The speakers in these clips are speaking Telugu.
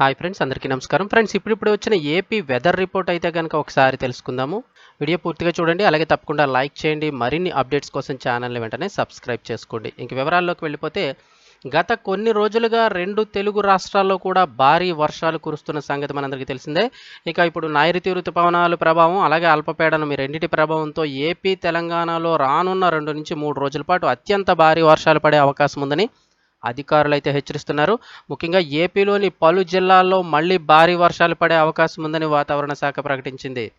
హాయ్ ఫ్రెండ్స్ అందరికీ నమస్కారం. ఫ్రెండ్స్ ఇప్పుడిప్పుడు వచ్చిన ఏపీ వెదర్ రిపోర్ట్ అయితే కనుక ఒకసారి తెలుసుకుందాము. వీడియో పూర్తిగా చూడండి అలాగే తప్పకుండా లైక్ చేయండి. మరిన్ని అప్డేట్స్ కోసం ఛానల్ని వెంటనే సబ్స్క్రైబ్ చేసుకోండి. ఇంక వివరాల్లోకి వెళ్ళిపోతే గత కొన్ని రోజులుగా రెండు తెలుగు రాష్ట్రాల్లో కూడా భారీ వర్షాలు కురుస్తున్న సంగతి మనందరికీ తెలిసిందే. ఇక ఇప్పుడు నైరుతి ఋతుపవనాల ప్రభావం అలాగే అల్పపీడనం ఈ రెండింటి ప్రభావంతో ఏపీ తెలంగాణలో రానున్న రెండు నుంచి మూడు రోజుల పాటు అత్యంత భారీ వర్షాలు పడే అవకాశం ఉందని అధికారులు అయితే హెచ్చరిస్తున్నారు. ముఖ్యంగా ఏపీలోని పలు జిల్లాల్లో మళ్ళీ భారీ వర్షాలు పడే అవకాశం ఉందని వాతావరణ శాఖ ప్రకటించింది.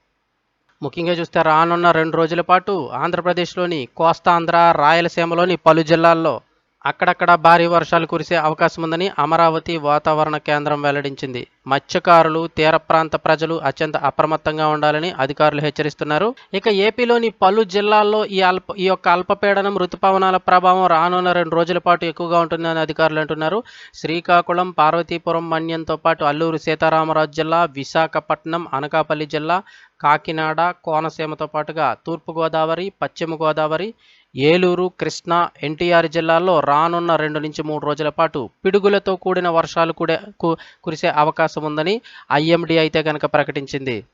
ముఖ్యంగా చూస్తే రానున్న రెండు రోజుల పాటు ఆంధ్రప్రదేశ్లోని కోస్తాంధ్ర రాయలసీమలోని పలు జిల్లాల్లో అక్కడక్కడ భారీ వర్షాలు కురిసే అవకాశం ఉందని అమరావతి వాతావరణ కేంద్రం వెల్లడించింది. మత్స్యకారులు తీర ప్రాంత ప్రజలు అత్యంత అప్రమత్తంగా ఉండాలని అధికారులు హెచ్చరిస్తున్నారు. ఇక ఏపీలోని పలు జిల్లాల్లో ఈ అల్ప ఈ యొక్క అల్పపీడనం ఋతుపవనాల ప్రభావం రానున్న రెండు రోజుల పాటు ఎక్కువగా ఉంటుందని అధికారులు అంటున్నారు. శ్రీకాకుళం పార్వతీపురం మన్యంతో పాటు అల్లూరు సీతారామరాజు జిల్లా విశాఖపట్నం అనకాపల్లి జిల్లా కాకినాడ కోనసీమతో పాటుగా తూర్పుగోదావరి పశ్చిమ గోదావరి ఏలూరు కృష్ణా ఎన్టీఆర్ జిల్లాల్లో రానున్న రెండు నుంచి మూడు రోజుల పాటు పిడుగులతో కూడిన వర్షాలు కూడా కు- కురిసే అవకాశం ఉందని ఐఎండీ అయితే కనుక ప్రకటించింది.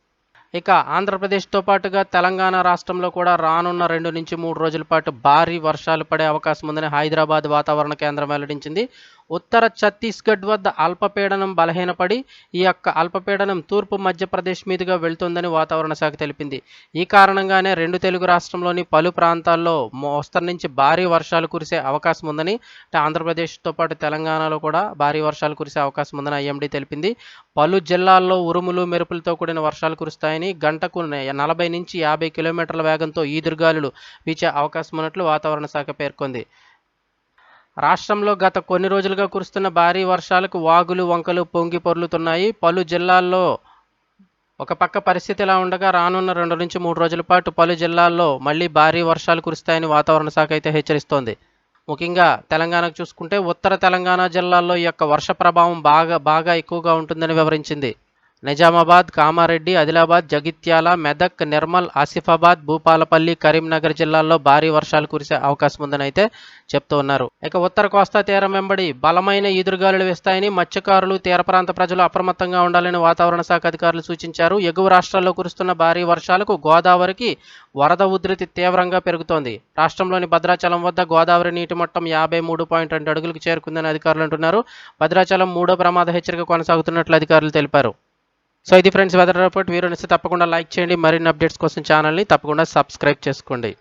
ఇక ఆంధ్రప్రదేశ్తో పాటుగా తెలంగాణ రాష్ట్రంలో కూడా రానున్న రెండు నుంచి మూడు రోజుల పాటు భారీ వర్షాలు పడే అవకాశం ఉందని హైదరాబాద్ వాతావరణ కేంద్రం వెల్లడించింది. ఉత్తర ఛత్తీస్గఢ్ వద్ద అల్పపీడనం బలహీనపడి ఈ యొక్క అల్పపీడనం తూర్పు మధ్యప్రదేశ్ మీదుగా వెళ్తుందని వాతావరణ శాఖ తెలిపింది. ఈ కారణంగానే రెండు తెలుగు రాష్ట్రంలోని పలు ప్రాంతాల్లో మోస్తరు నుంచి భారీ వర్షాలు కురిసే అవకాశం ఉందని ఆంధ్రప్రదేశ్తో పాటు తెలంగాణలో కూడా భారీ వర్షాలు కురిసే అవకాశం ఉందని ఐఎండీ తెలిపింది. పలు జిల్లాల్లో ఉరుములు మెరుపులతో కూడిన వర్షాలు కురుస్తాయని గంటకు నలభై నుంచి యాభై కిలోమీటర్ల వేగంతో ఈదురుగాలులు వీచే అవకాశం ఉన్నట్లు వాతావరణ శాఖ పేర్కొంది. రాష్ట్రంలో గత కొన్ని రోజులుగా కురుస్తున్న భారీ వర్షాలకు వాగులు వంకలు పొంగి పొర్లుతున్నాయి. పలు జిల్లాల్లో ఒక పక్క పరిస్థితి ఇలా ఉండగా రానున్న రెండు నుంచి మూడు రోజుల పాటు పలు జిల్లాల్లో మళ్ళీ భారీ వర్షాలు కురుస్తాయని వాతావరణ శాఖ అయితే హెచ్చరిస్తోంది. ముఖ్యంగా తెలంగాణకు చూసుకుంటే ఉత్తర తెలంగాణ జిల్లాల్లో ఈ యొక్క వర్ష ప్రభావం బాగా బాగా ఎక్కువగా ఉంటుందని వివరించింది. నిజామాబాద్ కామారెడ్డి ఆదిలాబాద్ జగిత్యాల మెదక్ నిర్మల్ ఆసిఫాబాద్ భూపాలపల్లి కరీంనగర్ జిల్లాల్లో భారీ వర్షాలు కురిసే అవకాశం ఉందని అయితే చెప్తూ ఉన్నారు. ఇక ఉత్తర కోస్తా తీరం వెంబడి బలమైన ఈదురుగాలులు వేస్తాయని మత్స్యకారులు తీర ప్రాంత ప్రజలు అప్రమత్తంగా ఉండాలని వాతావరణ శాఖ అధికారులు సూచించారు. ఎగువ రాష్ట్రాల్లో కురుస్తున్న భారీ వర్షాలకు గోదావరికి వరద ఉధృతి తీవ్రంగా పెరుగుతోంది. రాష్ట్రంలోని భద్రాచలం వద్ద గోదావరి నీటి మట్టం యాభై మూడు పాయింట్ రెండు అడుగులకు చేరుకుందని అధికారులు అంటున్నారు. భద్రాచలం మూడో ప్రమాద హెచ్చరిక కొనసాగుతున్నట్లు అధికారులు తెలిపారు. సో ఇది ఫ్రెండ్స్ వెదర్ రిపోర్ట్. వీరు తప్పకుండా లైక్ చేయండి. మరిన్ని అప్డేట్స్ కోసం ఛానల్ని తప్పకుండా సబ్స్క్రైబ్ చేసుకోండి.